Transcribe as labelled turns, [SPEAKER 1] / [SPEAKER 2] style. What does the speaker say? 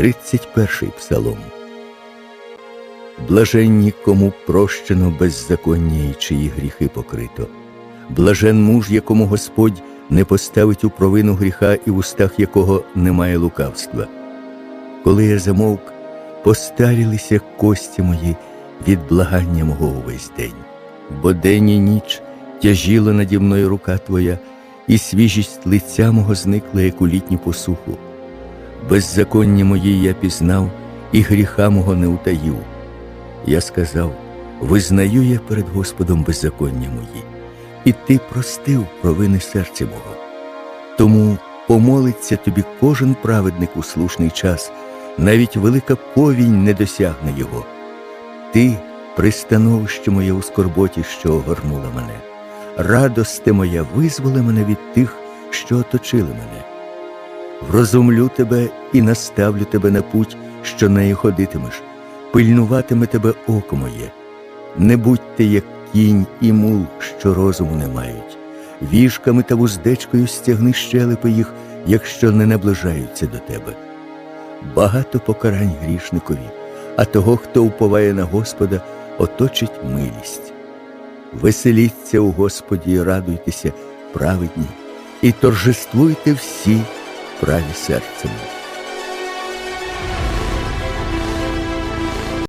[SPEAKER 1] 31 псалом. Блаженні, кому прощено беззаконня і чиї гріхи покрито. Блажен муж, якому Господь не поставить у провину гріха і в устах якого немає лукавства. Коли я замовк, постарілися кості мої від благання мого увесь день, бо день і ніч тяжіла наді мною рука Твоя, і свіжість лиця мого зникла, як у літню посуху. Беззаконня мої я пізнав, і гріха мого не утаїв. Я сказав: визнаю я перед Господом беззаконня мої, і ти простив провини серця мого. Тому помолиться тобі кожен праведник у слушний час, навіть велика повінь не досягне його. Ти пристановище моє у скорботі, що огорнула мене. Радости моя визволи мене від тих, що оточили мене. Врозумлю тебе і наставлю тебе на путь, що нею ходитимеш, пильнуватиме тебе око моє. Не будь ти, як кінь і мул, що розуму не мають. Віжками та вуздечкою стягни щелепи їх, якщо не наближаються до тебе. Багато покарань грішникові, а того, хто уповає на Господа, оточить милість. Веселіться у Господі і радуйтеся, праведні, і торжествуйте всі праві серцем.